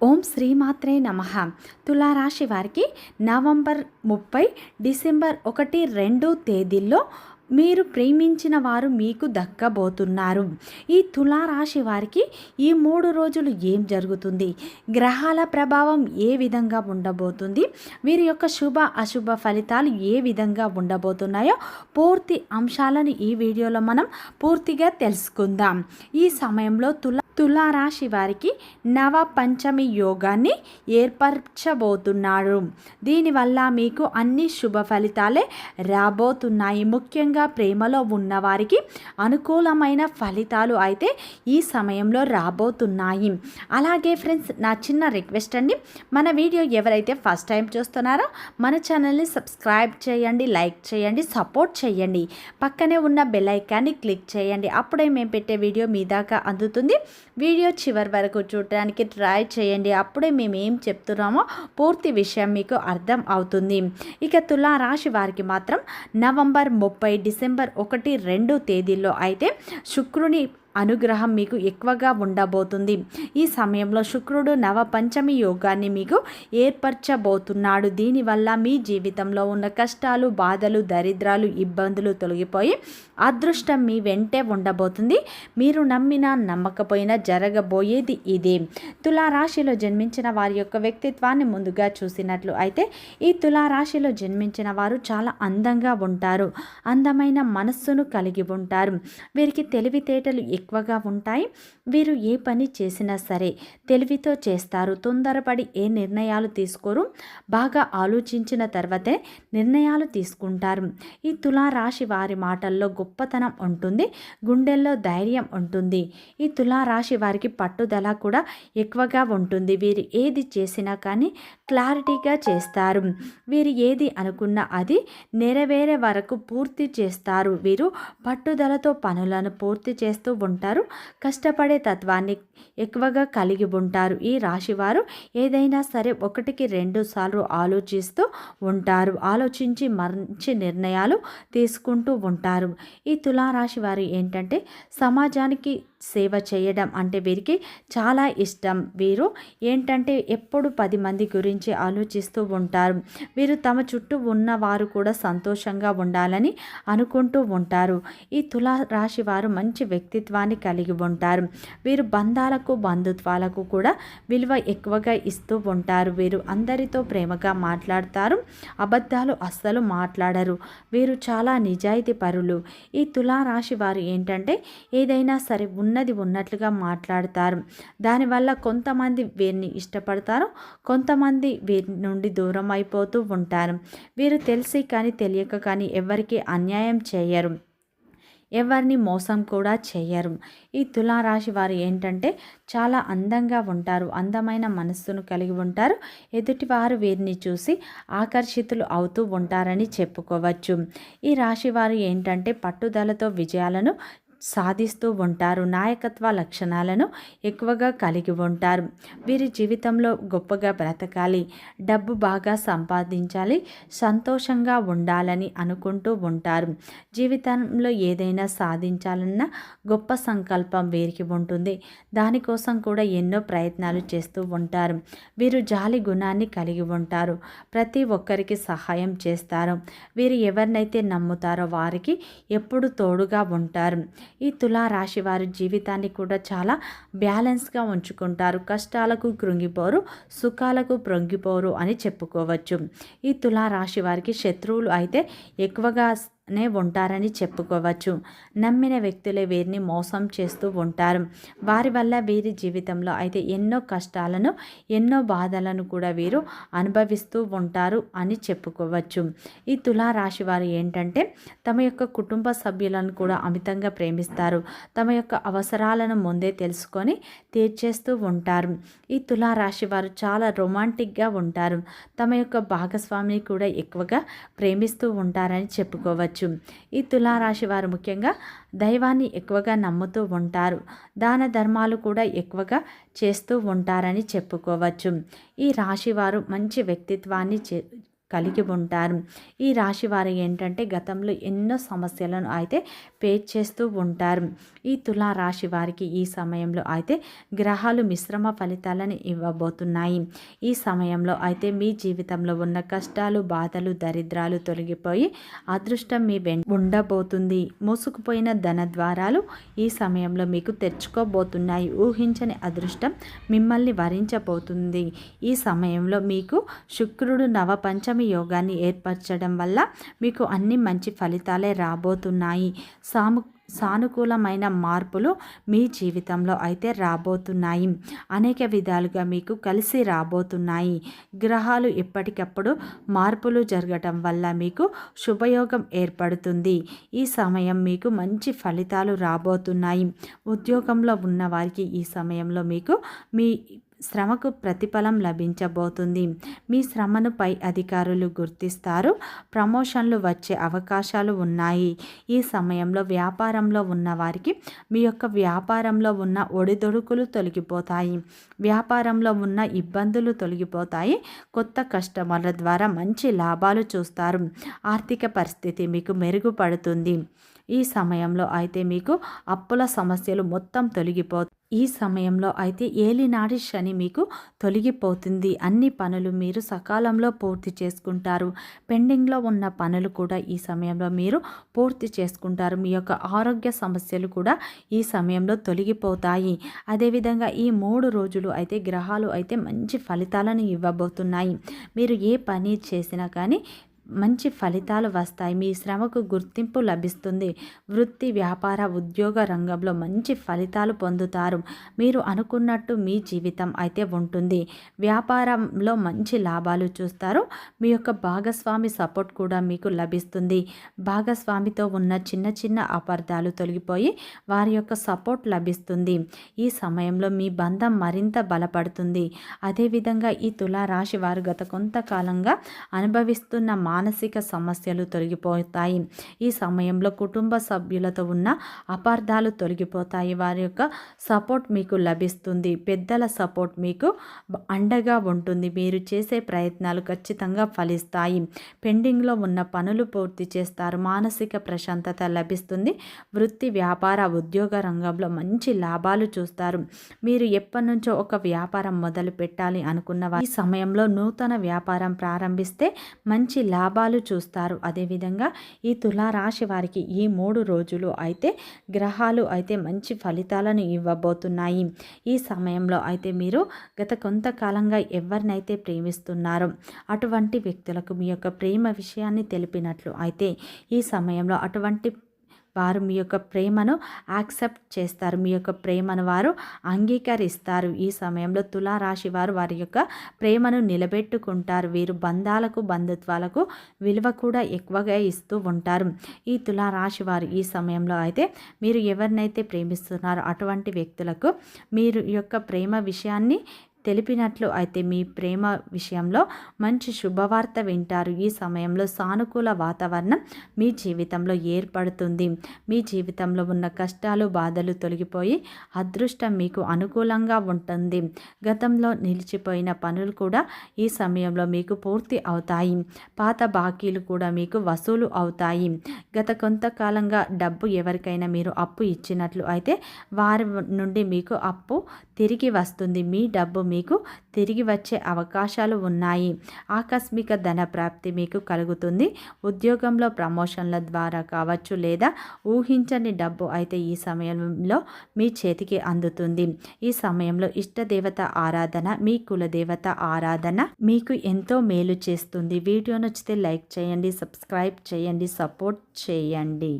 ఓం శ్రీమాత్రే నమ. తులారాశి వారికి నవంబర్ ముప్పై డిసెంబర్ ఒకటి రెండు తేదీల్లో మీరు ప్రేమించిన వారు మీకు దక్కబోతున్నారు. ఈ తులారాశి వారికి ఈ మూడు రోజులు ఏం జరుగుతుంది? గ్రహాల ప్రభావం ఏ విధంగా ఉండబోతుంది? వీరి యొక్క శుభ అశుభ ఫలితాలు ఏ విధంగా ఉండబోతున్నాయో పూర్తి అంశాలను ఈ వీడియోలో మనం పూర్తిగా తెలుసుకుందాం. ఈ సమయంలో తుల తులారాశి వారికి నవ పంచమి యోగాన్ని ఏర్పరచబోతున్నాడు దీనివల్ల మీకు అన్ని శుభ ఫలితాలే రాబోతున్నాయి. ముఖ్యంగా ప్రేమలో ఉన్నవారికి అనుకూలమైన ఫలితాలు అయితే ఈ సమయంలో రాబోతున్నాయి. అలాగే ఫ్రెండ్స్ నా చిన్న రిక్వెస్ట్ అండి. మన వీడియో ఎవరైతే ఫస్ట్ టైం చూస్తున్నారో మన ఛానల్ని సబ్స్క్రైబ్ చేయండి లైక్ చేయండి సపోర్ట్ చేయండి. పక్కనే ఉన్న బెల్ ఐకాన్ని క్లిక్ చేయండి. అప్పుడే మేము పెట్టే వీడియో మీ దాకా అందుతుంది. వీడియో చివరి వరకు చూడడానికి ట్రై చేయండి. అప్పుడే మేము ఏం చెప్తున్నామో పూర్తి విషయం మీకు అర్థం అవుతుంది. ఇక తులారాశి వారికి మాత్రం నవంబర్ ముప్పై డిసెంబర్ ఒకటి రెండు తేదీల్లో అయితే శుక్రుని అనుగ్రహం మీకు ఎక్కువగా ఉండబోతుంది. ఈ సమయంలో శుక్రుడు నవ పంచమి యోగాన్ని మీకు ఏర్పరచబోతున్నాడు. దీనివల్ల మీ జీవితంలో ఉన్న కష్టాలు బాధలు దరిద్రాలు ఇబ్బందులు తొలగిపోయి అదృష్టం మీ వెంటే ఉండబోతుంది. మీరు నమ్మినా నమ్మకపోయినా జరగబోయేది ఇదే. తులారాశిలో జన్మించిన వారి యొక్క వ్యక్తిత్వాన్ని ముందుగా చూసినట్లు అయితే ఈ తులారాశిలో జన్మించిన వారు చాలా అందంగా ఉంటారు. అందమైన మనస్సును కలిగి ఉంటారు. వీరికి తెలివితేటలు ఎక్కువగా ఉంటాయి. వీరు ఏ పని చేసినా సరే తెలివితో చేస్తారు. తొందరపడి ఏ నిర్ణయాలు తీసుకోరు. బాగా ఆలోచించిన తర్వాతే నిర్ణయాలు తీసుకుంటారు. ఈ తులారాశి వారి మాటల్లో గొప్పతనం ఉంటుంది. గుండెల్లో ధైర్యం ఉంటుంది. ఈ తులారాశి వారికి పట్టుదల కూడా ఎక్కువగా ఉంటుంది. వీరు ఏది చేసినా కానీ క్లారిటీగా చేస్తారు. వీరు ఏది అనుకున్నా అది నెరవేరే వరకు పూర్తి చేస్తారు. వీరు పట్టుదలతో పనులను పూర్తి చేస్తూ ఉంటారు కష్టపడే తత్వాన్ని ఎక్కువగా కలిగి ఉంటారు. ఈ రాశివారు ఏదైనా సరే ఒకటికి రెండు సార్లు ఆలోచిస్తూ ఉంటారు. ఆలోచించి మంచి నిర్ణయాలు తీసుకుంటూ ఉంటారు. ఈ తులారాశి వారు ఏంటంటే సమాజానికి సేవ చేయడం అంటే వీరికి చాలా ఇష్టం. వీరు ఏంటంటే ఎప్పుడు పది మంది గురించి ఆలోచిస్తూ ఉంటారు. వీరు తమ చుట్టూ ఉన్న వారు కూడా సంతోషంగా ఉండాలని అనుకుంటూ ఉంటారు. ఈ తులా రాశి వారు మంచి వ్యక్తిత్వాన్ని కలిగి ఉంటారు. వీరు బంధాలకు బంధుత్వాలకు కూడా విలువ ఎక్కువగా ఇస్తూ ఉంటారు. వీరు అందరితో ప్రేమగా మాట్లాడతారు. అబద్ధాలు అస్సలు మాట్లాడరు. వీరు చాలా నిజాయితీ పరులు ఈ తులా రాశి వారు ఏంటంటే ఏదైనా సరే ఉన్న ఉన్నది ఉన్నట్లుగా మాట్లాడతారు. దానివల్ల కొంతమంది వీరిని ఇష్టపడతారు కొంతమంది వీరి నుండి దూరం అయిపోతూ ఉంటారు. వీరు తెలిసి కానీ తెలియక కానీ ఎవరికి అన్యాయం చేయరు. ఎవరిని మోసం కూడా చేయరు. ఈ తులారాశి వారు ఏంటంటే చాలా అందంగా ఉంటారు అందమైన మనస్సును కలిగి ఉంటారు. ఎదుటివారు వీరిని చూసి ఆకర్షితులు అవుతూ ఉంటారని చెప్పుకోవచ్చు. ఈ రాశి వారు ఏంటంటే పట్టుదలతో విజయాలను సాధిస్తూ ఉంటారు. నాయకత్వ లక్షణాలను ఎక్కువగా కలిగి ఉంటారు. వీరి జీవితంలో గొప్పగా బ్రతకాలి. డబ్బు బాగా సంపాదించాలి. సంతోషంగా ఉండాలని అనుకుంటూ ఉంటారు. జీవితంలో ఏదైనా సాధించాలన్న గొప్ప సంకల్పం వీరికి ఉంటుంది. దానికోసం కూడా ఎన్నో ప్రయత్నాలు చేస్తూ ఉంటారు. వీరు జాలి గుణాన్ని కలిగి ఉంటారు. ప్రతి ఒక్కరికి సహాయం చేస్తారు. వీరు ఎవరినైతే నమ్ముతారో వారికి ఎప్పుడు తోడుగా ఉంటారు. ఈ తులారాశి వారి జీవితాన్ని కూడా చాలా బ్యాలెన్స్గా ఉంచుకుంటారు. కష్టాలకు కృంగిపోరు సుఖాలకు ప్రొంగిపోరు అని చెప్పుకోవచ్చు. ఈ తులారాశి వారికి శత్రువులు అయితే ఎక్కువగా నే ఉంటారని చెప్పుకోవచ్చు. నమ్మిన వ్యక్తులే వీరిని మోసం చేస్తూ ఉంటారు. వారి వల్ల వీరి జీవితంలో అయితే ఎన్నో కష్టాలను ఎన్నో బాధలను కూడా వీరు అనుభవిస్తూ ఉంటారు అని చెప్పుకోవచ్చు. ఈ తులారాశి వారు ఏంటంటే తమ యొక్క కుటుంబ సభ్యులను కూడా అమితంగా ప్రేమిస్తారు. తమ యొక్క అవసరాలను ముందే తెలుసుకొని తీర్చేస్తూ ఉంటారు. ఈ తులారాశి వారు చాలా రొమాంటిక్గా ఉంటారు. తమ యొక్క భాగస్వామిని కూడా ఎక్కువగా ప్రేమిస్తూ ఉంటారని చెప్పుకోవచ్చు. ఈ తులారాశి వారు ముఖ్యంగా దైవాన్ని ఎక్కువగా నమ్ముతూ ఉంటారు. దాన ధర్మాలు కూడా ఎక్కువగా చేస్తూ ఉంటారని చెప్పుకోవచ్చు. ఈ రాశి వారు మంచి వ్యక్తిత్వాన్ని కలిగి ఉంటారు. ఈ రాశి వారు ఏంటంటే గతంలో ఎన్నో సమస్యలను అయితే ఫేస్ చేస్తూ ఉంటారు. ఈ తులా రాశి వారికి ఈ సమయంలో అయితే గ్రహాలు మిశ్రమ ఫలితాలను ఇవ్వబోతున్నాయి. ఈ సమయంలో అయితే మీ జీవితంలో ఉన్న కష్టాలు బాధలు దరిద్రాలు తొలగిపోయి అదృష్టం మీ వెం ఉండబోతుంది. మూసుకుపోయిన ధన ద్వారాలు ఈ సమయంలో మీకు తెచ్చుకోబోతున్నాయి ఊహించని అదృష్టం మిమ్మల్ని వరించబోతుంది. ఈ సమయంలో మీకు శుక్రుడు నవపంచమి యోగాన్ని ఏర్పరచడం వల్ల మీకు అన్ని మంచి ఫలితాలే రాబోతున్నాయి. సాము సానుకూలమైన మార్పులు మీ జీవితంలో అయితే రాబోతున్నాయి. అనేక విధాలుగా మీకు కలిసి రాబోతున్నాయి. గ్రహాలు ఎప్పటికప్పుడు మార్పులు జరగటం వల్ల మీకు శుభయోగం ఏర్పడుతుంది. ఈ సమయం మీకు మంచి ఫలితాలు రాబోతున్నాయి. ఉద్యోగంలో ఉన్న వారికి ఈ సమయంలో మీకు మీ శ్రమకు ప్రతిఫలం లభించబోతుంది. మీ శ్రమను పై అధికారులు గుర్తిస్తారు. ప్రమోషన్లు వచ్చే అవకాశాలు ఉన్నాయి. ఈ సమయంలో వ్యాపారంలో ఉన్న వారికి మీ యొక్క వ్యాపారంలో ఉన్న ఒడిదొడుకులు తొలగిపోతాయి. వ్యాపారంలో ఉన్న ఇబ్బందులు తొలగిపోతాయి. కొత్త కస్టమర్ల ద్వారా మంచి లాభాలు చూస్తారు. ఆర్థిక పరిస్థితి మీకు మెరుగుపడుతుంది. ఈ సమయంలో అయితే మీకు అప్పుల సమస్యలు మొత్తం తొలగిపో ఈ సమయంలో అయితే ఏలినాడి శని మీకు తొలగిపోతుంది. అన్ని పనులు మీరు సకాలంలో పూర్తి చేసుకుంటారు. పెండింగ్లో ఉన్న పనులు కూడా ఈ సమయంలో మీరు పూర్తి చేసుకుంటారు. మీ యొక్క ఆరోగ్య సమస్యలు కూడా ఈ సమయంలో తొలగిపోతాయి. అదేవిధంగా ఈ మూడు రోజులు అయితే గ్రహాలు అయితే మంచి ఫలితాలను ఇవ్వబోతున్నాయి. మీరు ఏ పని చేసినా కానీ మంచి ఫలితాలు వస్తాయి. మీ శ్రమకు గుర్తింపు లభిస్తుంది. వృత్తి వ్యాపార ఉద్యోగ రంగంలో మంచి ఫలితాలు పొందుతారు. మీరు అనుకున్నట్టు మీ జీవితం అయితే ఉంటుంది. వ్యాపారంలో మంచి లాభాలు చూస్తారు. మీ యొక్క భాగస్వామి సపోర్ట్ కూడా మీకు లభిస్తుంది. భాగస్వామితో ఉన్న చిన్న చిన్న అపార్థాలు తొలగిపోయి వారి యొక్క సపోర్ట్ లభిస్తుంది. ఈ సమయంలో మీ బంధం మరింత బలపడుతుంది. అదేవిధంగా ఈ తులారాశి వారు గత కొంతకాలంగా అనుభవిస్తున్న మానసిక సమస్యలు తొలగిపోతాయి. ఈ సమయంలో కుటుంబ సభ్యులతో ఉన్న అపార్థాలు తొలగిపోతాయి. వారి యొక్క సపోర్ట్ మీకు లభిస్తుంది. పెద్దల సపోర్ట్ మీకు అండగా ఉంటుంది. మీరు చేసే ప్రయత్నాలు ఖచ్చితంగా ఫలిస్తాయి. పెండింగ్లో ఉన్న పనులు పూర్తి చేస్తారు. మానసిక ప్రశాంతత లభిస్తుంది. వృత్తి వ్యాపార ఉద్యోగ రంగంలో మంచి లాభాలు చూస్తారు. మీరు ఎప్పటి నుంచో ఒక వ్యాపారం మొదలు పెట్టాలి అనుకున్న ఈ సమయంలో నూతన వ్యాపారం ప్రారంభిస్తే మంచి లాభ లాభాలు చూస్తారు. అదేవిధంగా ఈ తులారాశి వారికి ఈ మూడు రోజులు అయితే గ్రహాలు అయితే మంచి ఫలితాలను ఇవ్వబోతున్నాయి. ఈ సమయంలో అయితే మీరు గత కొంతకాలంగా ఎవరినైతే ప్రేమిస్తున్నారో అటువంటి వ్యక్తులకు మీ యొక్క ప్రేమ విషయాన్ని తెలిపినట్లు అయితే ఈ సమయంలో అటువంటి వారు మీ యొక్క ప్రేమను యాక్సెప్ట్ చేస్తారు. మీ యొక్క ప్రేమను వారు అంగీకరిస్తారు. ఈ సమయంలో తులారాశి వారు వారి యొక్క ప్రేమను నిలబెట్టుకుంటారు. వీరు బంధాలకు బంధుత్వాలకు విలువ కూడా ఎక్కువగా ఇస్తూ ఉంటారు. ఈ తులారాశి వారు ఈ సమయంలో అయితే మీరు ఎవరినైతే ప్రేమిస్తున్నారో అటువంటి వ్యక్తులకు మీరు యొక్క ప్రేమ విషయాన్ని తెలిపినట్లు అయితే మీ ప్రేమ విషయంలో మంచి శుభవార్త వింటారు. ఈ సమయంలో సానుకూల వాతావరణం మీ జీవితంలో ఏర్పడుతుంది. మీ జీవితంలో ఉన్న కష్టాలు బాధలు తొలగిపోయి అదృష్టం మీకు అనుకూలంగా ఉంటుంది. గతంలో నిలిచిపోయిన పనులు కూడా ఈ సమయంలో మీకు పూర్తి అవుతాయి. పాత బాకీలు కూడా మీకు వసూలు అవుతాయి. గత కొంతకాలంగా డబ్బు ఎవరికైనా మీరు అప్పు ఇచ్చినట్లు అయితే వారి నుండి మీకు అప్పు తిరిగి వస్తుంది. మీ డబ్బు మీకు తిరిగి వచ్చే అవకాశాలు ఉన్నాయి. ఆకస్మిక ధన ప్రాప్తి మీకు కలుగుతుంది. ఉద్యోగంలో ప్రమోషన్ల ద్వారా కావచ్చు లేదా ఊహించని డబ్బు అయితే ఈ సమయంలో మీ చేతికి అందుతుంది. ఈ సమయంలో ఇష్టదేవత ఆరాధన మీ కులదేవత ఆరాధన మీకు ఎంతో మేలు చేస్తుంది. వీడియో నచ్చితే లైక్ చేయండి సబ్స్క్రైబ్ చేయండి సపోర్ట్ చేయండి.